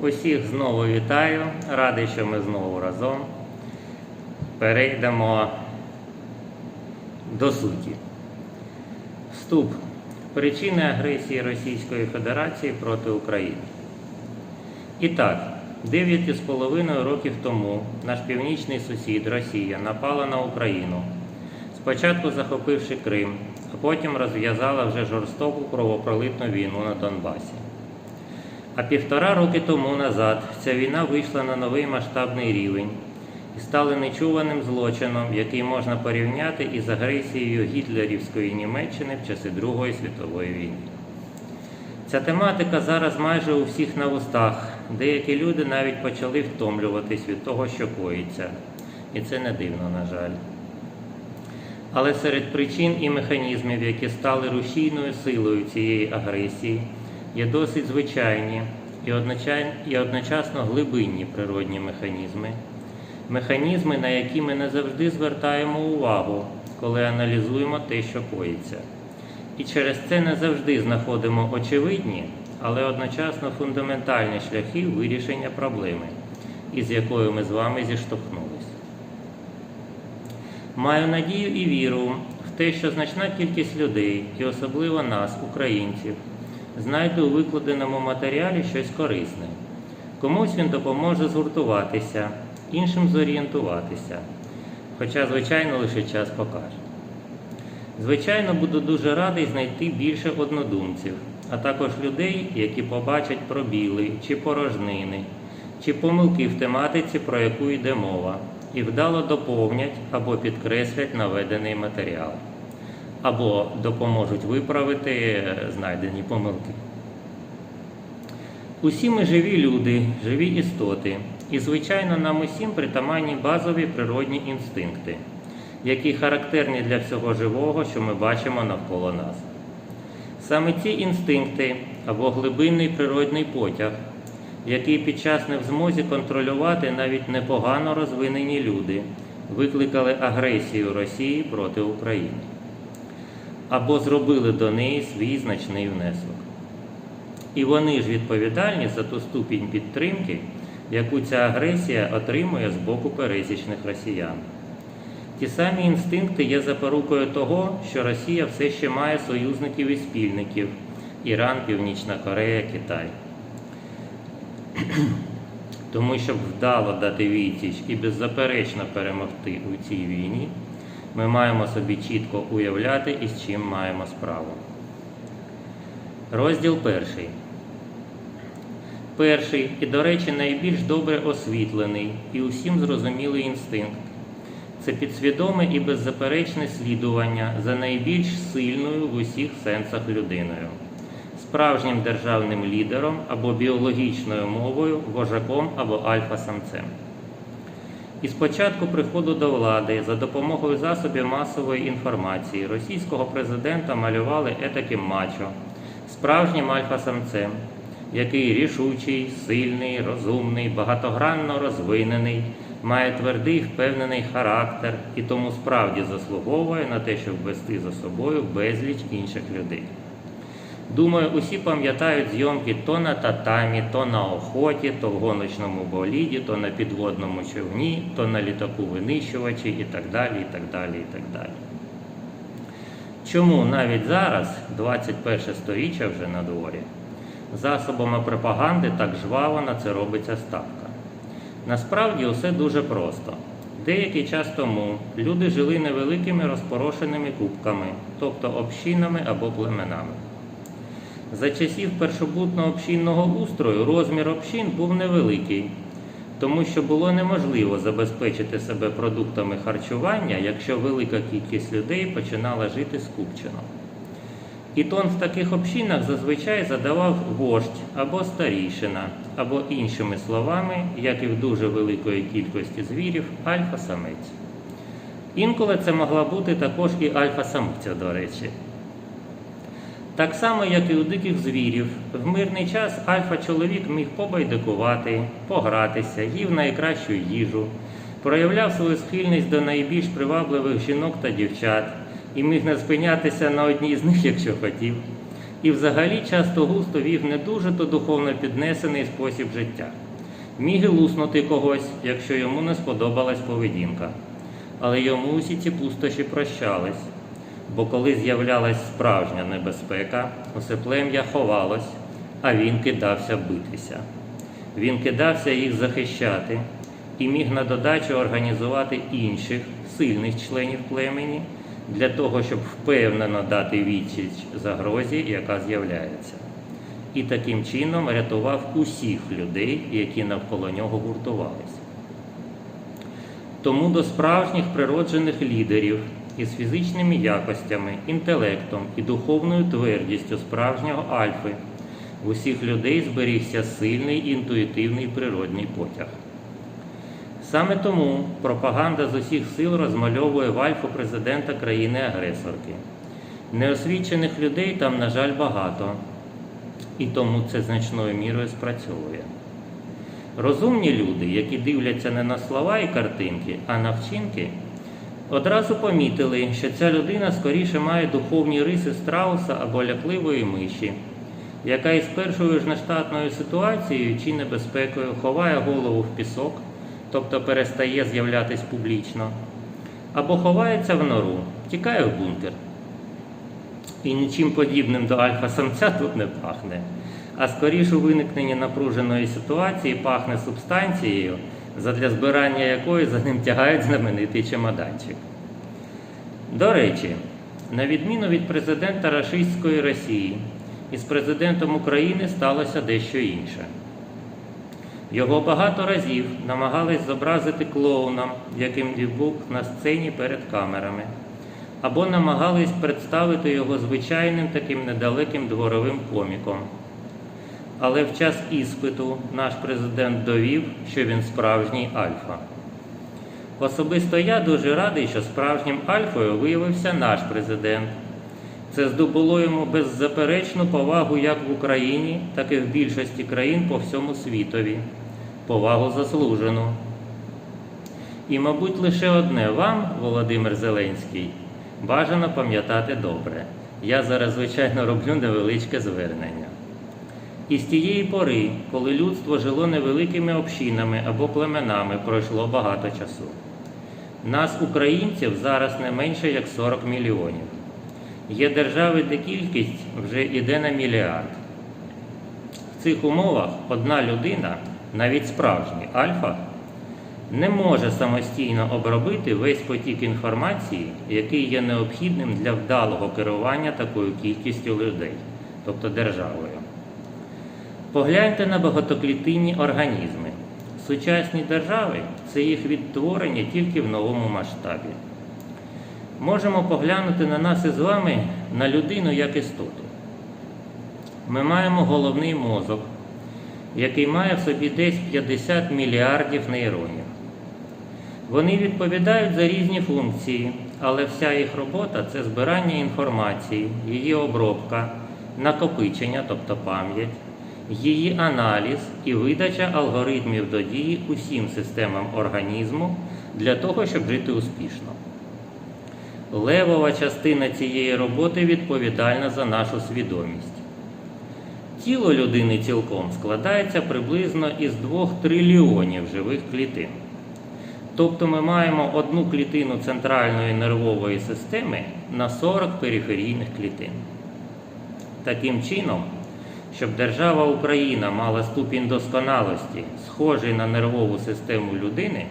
Усіх знову вітаю. Радий, що ми знову разом. Перейдемо до суті. Вступ. Причини агресії Російської Федерації проти України. І так, 9,5 років тому наш північний сусід Росія напала на Україну, спочатку захопивши Крим, а потім розв'язала вже жорстоку кровопролитну війну на Донбасі. А півтора роки тому назад ця війна вийшла на новий масштабний рівень і стала нечуваним злочином, який можна порівняти із агресією гітлерівської Німеччини в часи Другої світової війни. Ця тематика зараз майже у всіх на вустах. Деякі люди навіть почали втомлюватись від того, що коїться. І це не дивно, на жаль. Але серед причин і механізмів, які стали рушійною силою цієї агресії, є досить звичайні і одночасно глибинні природні механізми, механізми, на які ми не завжди звертаємо увагу, коли аналізуємо те, що коїться. І через це не завжди знаходимо очевидні, але одночасно фундаментальні шляхи вирішення проблеми, із якою ми з вами зіштовхнулись. Маю надію і віру в те, що значна кількість людей, і особливо нас, українців, знайде у викладеному матеріалі щось корисне. Комусь він допоможе згуртуватися, іншим зорієнтуватися. Хоча, звичайно, лише час покаже. Звичайно, буду дуже радий знайти більше однодумців, а також людей, які побачать пробіли чи порожнини, чи помилки в тематиці, про яку йде мова, і вдало доповнять або підкреслять наведений матеріал, або допоможуть виправити знайдені помилки. Усі ми живі люди, живі істоти, і, звичайно, нам усім притаманні базові природні інстинкти, які характерні для всього живого, що ми бачимо навколо нас. Саме ці інстинкти або глибинний природний потяг, який під час не в змозі контролювати навіть непогано розвинені люди, викликали агресію Росії проти України або зробили до неї свій значний внесок. І вони ж відповідальні за ту ступінь підтримки, яку ця агресія отримує з боку пересічних росіян. Ті самі інстинкти є запорукою того, що Росія все ще має союзників і спільників Іран, Північна Корея, Китай. Тому, щоб вдало дати відсіч і беззаперечно перемогти у цій війні, ми маємо собі чітко уявляти, із чим маємо справу. Розділ перший. Перший і, до речі, найбільш добре освітлений і усім зрозумілий інстинкт це підсвідоме і беззаперечне слідування за найбільш сильною в усіх сенсах людиною, справжнім державним лідером або біологічною мовою, вожаком або альфа-самцем. І з початку приходу до влади за допомогою засобів масової інформації російського президента малювали етаким мачо, справжнім альфа-самцем, який рішучий, сильний, розумний, багатогранно розвинений, має твердий впевнений характер і тому справді заслуговує на те, щоб вести за собою безліч інших людей. Думаю, усі пам'ятають зйомки то на татамі, то на охоті, то в гоночному боліді, то на підводному човні, то на літаку винищувачі і так далі, і так далі, і так далі. Чому навіть зараз, 21 сторіччя вже на дворі, засобами пропаганди так жваво на це робиться ставка? Насправді усе дуже просто. Деякий час тому люди жили невеликими розпорошеними кубками, тобто общинами або племенами. За часів першобутного общинного устрою розмір общин був невеликий, тому що було неможливо забезпечити себе продуктами харчування, якщо велика кількість людей починала жити скупчено. І тон в таких общинах зазвичай задавав вождь або старійшина, або іншими словами, як і в дуже великої кількості звірів, альфа-самець. Інколи це могла бути також і альфа-самиця, до речі. Так само, як і у диких звірів, в мирний час альфа-чоловік міг побайдикувати, погратися, їв найкращу їжу, проявляв свою схильність до найбільш привабливих жінок та дівчат і міг не спинятися на одній з них, якщо хотів. і взагалі часто густо вів не дуже то духовно піднесений спосіб життя. Міг і луснути когось, якщо йому не сподобалась поведінка. Але йому усі ці пустощі прощались, бо коли з'являлась справжня небезпека, усе плем'я ховалось, а він кидався битися. Він кидався їх захищати і міг на додачу організувати інших сильних членів племені для того, щоб впевнено дати відсіч загрозі, яка з'являється. І таким чином рятував усіх людей, які навколо нього гуртувалися. Тому до справжніх природжених лідерів із фізичними якостями, інтелектом і духовною твердістю справжнього альфи в усіх людей зберігся сильний інтуїтивний природний потяг. Саме тому пропаганда з усіх сил розмальовує в альфу президента країни-агресорки. Неосвічених людей там, на жаль, багато, і тому це значною мірою спрацьовує. Розумні люди, які дивляться не на слова і картинки, а на вчинки, одразу помітили, що ця людина скоріше має духовні риси страуса або лякливої миші, яка із першою ж нештатною ситуацією чи небезпекою ховає голову в пісок, тобто перестає з'являтись публічно, або ховається в нору, тікає в бункер. І нічим подібним до альфа-самця тут не пахне. А скоріш у виникненні напруженої ситуації пахне субстанцією, задля збирання якої за ним тягають знаменитий чемоданчик. До речі, на відміну від президента рашистської Росії, із президентом України сталося дещо інше. Його багато разів намагались зобразити клоуном, яким він був на сцені перед камерами, або намагались представити його звичайним таким недалеким дворовим коміком. Але в час іспиту наш президент довів, що він справжній альфа. Особисто я дуже радий, що справжнім альфою виявився наш президент. Це здобуло йому беззаперечну повагу як в Україні, так і в більшості країн по всьому світові. Повагу заслужену. І, мабуть, лише одне вам, Володимир Зеленський, бажано пам'ятати добре. Я зараз, звичайно, роблю невеличке звернення. І з тієї пори, коли людство жило невеликими общинами або племенами, пройшло багато часу. Нас, українців, зараз не менше як 40 мільйонів. Є держави, де кількість вже йде на мільярд. В цих умовах одна людина, навіть справжній альфа, не може самостійно обробити весь потік інформації, який є необхідним для вдалого керування такою кількістю людей, тобто державою. Погляньте на багатоклітинні організми. Сучасні держави це їх відтворення тільки в новому масштабі. Можемо поглянути на нас із вами на людину як істоту. Ми маємо головний мозок, який має в собі десь 50 мільярдів нейронів. Вони відповідають за різні функції, але вся їх робота це збирання інформації, її обробка, накопичення, тобто пам'ять, її аналіз і видача алгоритмів до дії усім системам організму для того, щоб жити успішно. Левова частина цієї роботи відповідальна за нашу свідомість. Тіло людини цілком складається приблизно із 2 трильйонів живих клітин. Тобто ми маємо одну клітину центральної нервової системи на 40 периферійних клітин. Таким чином, щоб держава Україна мала ступінь досконалості, схожий на нервову систему людини,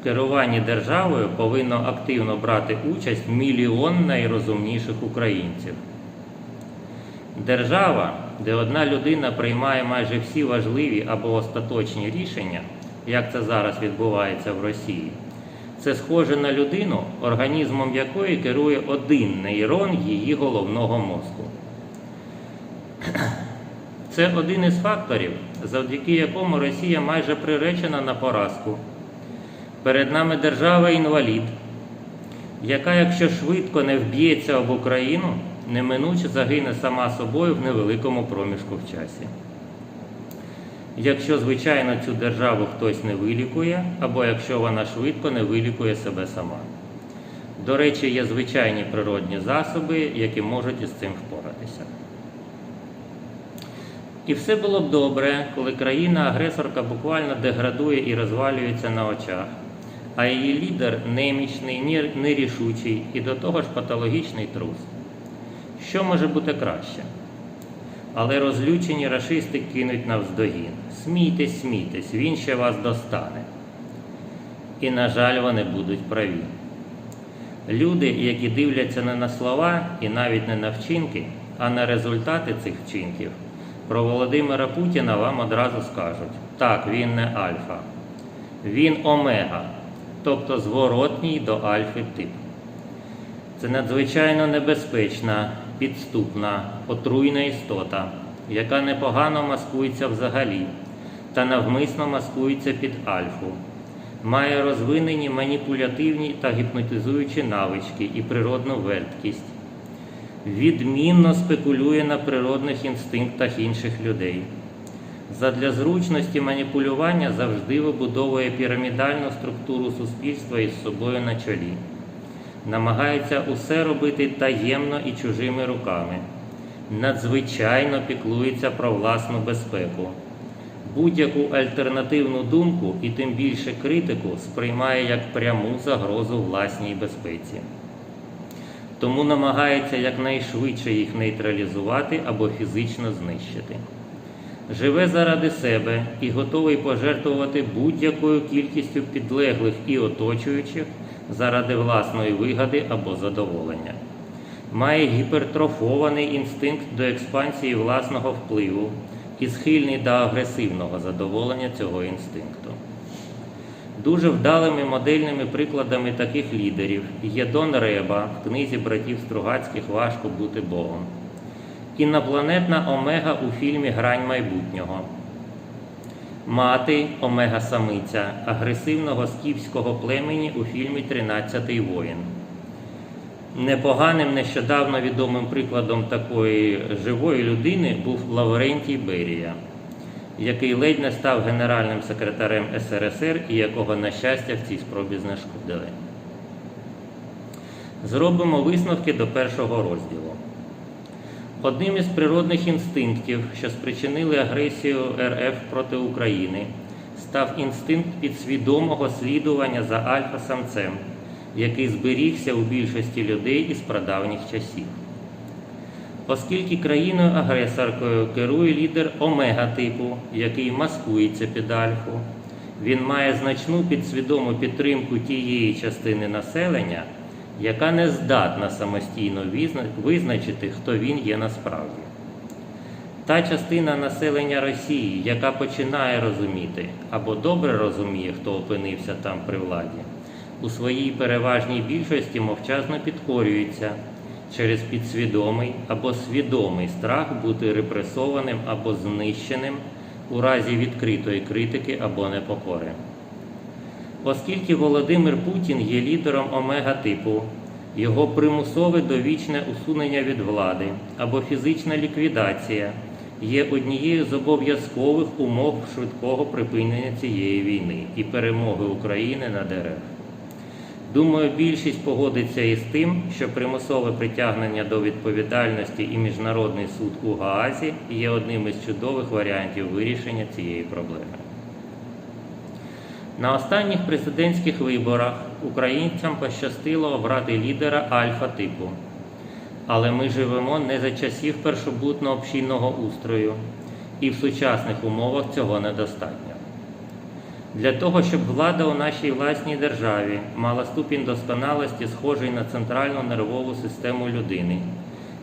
в керуванні державою повинно активно брати участь мільйон найрозумніших українців. Держава, де одна людина приймає майже всі важливі або остаточні рішення, як це зараз відбувається в Росії, це схоже на людину, організмом якої керує один нейрон її головного мозку. Це один із факторів, завдяки якому Росія майже приречена на поразку. Перед нами держава-інвалід, яка, якщо швидко не вб'ється об Україну, неминуче загине сама собою в невеликому проміжку в часі. Якщо, звичайно, цю державу хтось не вилікує, або якщо вона швидко не вилікує себе сама. До речі, є звичайні природні засоби, які можуть із цим впоратися. І все було б добре, коли країна-агресорка буквально деградує і розвалюється на очах, а її лідер немічний, нерішучий і до того ж патологічний трус. Що може бути краще? Але розлючені рашисти кинуть навздогін. Смійтесь, смійтесь, він ще вас достане. І, на жаль, вони будуть праві. Люди, які дивляться не на слова і навіть не на вчинки, а на результати цих вчинків, про Володимира Путіна вам одразу скажуть: так, він не альфа, він омега, тобто зворотній до альфи тип. Це надзвичайно небезпечна, підступна, отруйна істота, яка непогано маскується взагалі та навмисно маскується під альфу. Має розвинені маніпулятивні та гіпнотизуючі навички і природну верткість. Відмінно спекулює на природних інстинктах інших людей. Задля зручності маніпулювання завжди вибудовує пірамідальну структуру суспільства із собою на чолі намагається усе робити таємно і чужими руками, надзвичайно піклується про власну безпеку. Будь-яку альтернативну думку і тим більше критику сприймає як пряму загрозу власній безпеці. Тому намагається якнайшвидше їх нейтралізувати або фізично знищити. Живе заради себе і готовий пожертвувати будь-якою кількістю підлеглих і оточуючих заради власної вигоди або задоволення. Має гіпертрофований інстинкт до експансії власного впливу і схильний до агресивного задоволення цього інстинкту. Дуже вдалими модельними прикладами таких лідерів є Дон Реба в книзі братів Стругацьких Важко бути Богом. Інопланетна Омега у фільмі Грань майбутнього. Мати Омега Самиця агресивного скіфського племені у фільмі Тринадцятий воїн. Непоганим нещодавно відомим прикладом такої живої людини був Лаврентій Берія, який ледь не став генеральним секретарем СРСР і якого, на щастя, в цій спробі знешкодили. Зробимо висновки до першого розділу. Одним із природних інстинктів, що спричинили агресію РФ проти України, став інстинкт підсвідомого слідування за альфа-самцем, який зберігся у більшості людей із прадавніх часів. Оскільки країною-агресоркою керує лідер омега-типу, який маскується під альфу, він має значну підсвідому підтримку тієї частини населення, яка не здатна самостійно визначити, хто він є насправді. Та частина населення Росії, яка починає розуміти або добре розуміє, хто опинився там при владі, у своїй переважній більшості мовчазно підкорюється через підсвідомий або свідомий страх бути репресованим або знищеним у разі відкритої критики або непокори. Оскільки Володимир Путін є лідером омега-типу, його примусове довічне усунення від влади або фізична ліквідація є однією з обов'язкових умов швидкого припинення цієї війни і перемоги України над РФ. Думаю, більшість погодиться із тим, що примусове притягнення до відповідальності і міжнародний суд у Гаазі є одним із чудових варіантів вирішення цієї проблеми. На останніх президентських виборах українцям пощастило обрати лідера альфа-типу. Але ми живемо не за часів першобутно-общинного устрою, і в сучасних умовах цього недостатньо. Для того, щоб влада у нашій власній державі мала ступінь досконалості, схожий на центральну нервову систему людини,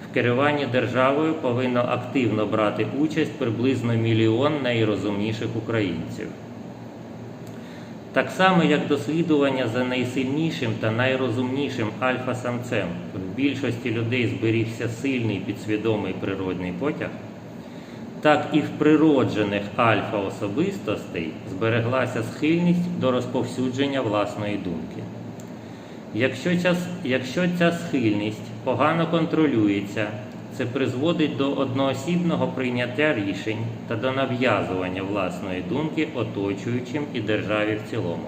в керуванні державою повинно активно брати участь приблизно мільйон найрозумніших українців. Так само, як дослідування за найсильнішим та найрозумнішим альфа-самцем в більшості людей зберігся сильний підсвідомий природний потяг, так і в природжених альфа-особистостей збереглася схильність до розповсюдження власної думки. Якщо, ця, якщо ця схильність погано контролюється, це призводить до одноосібного прийняття рішень та до нав'язування власної думки оточуючим і державі в цілому.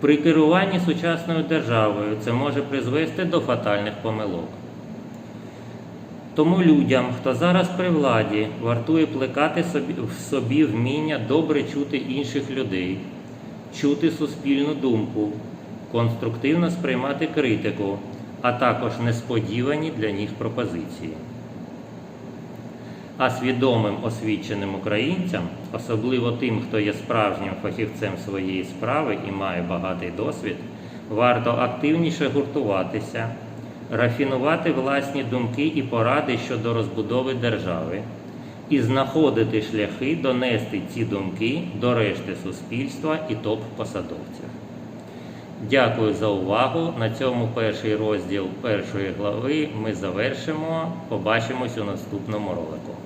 При керуванні сучасною державою це може призвести до фатальних помилок. Тому людям, хто зараз при владі, вартує плекати в собі вміння добре чути інших людей, чути суспільну думку, конструктивно сприймати критику, а також несподівані для них пропозиції. А свідомим освіченим українцям, особливо тим, хто є справжнім фахівцем своєї справи і має багатий досвід, варто активніше гуртуватися, рафінувати власні думки і поради щодо розбудови держави і знаходити шляхи донести ці думки до решти суспільства і топ-посадовців. Дякую за увагу. На цьому перший розділ першої глави ми завершимо. Побачимось у наступному ролику.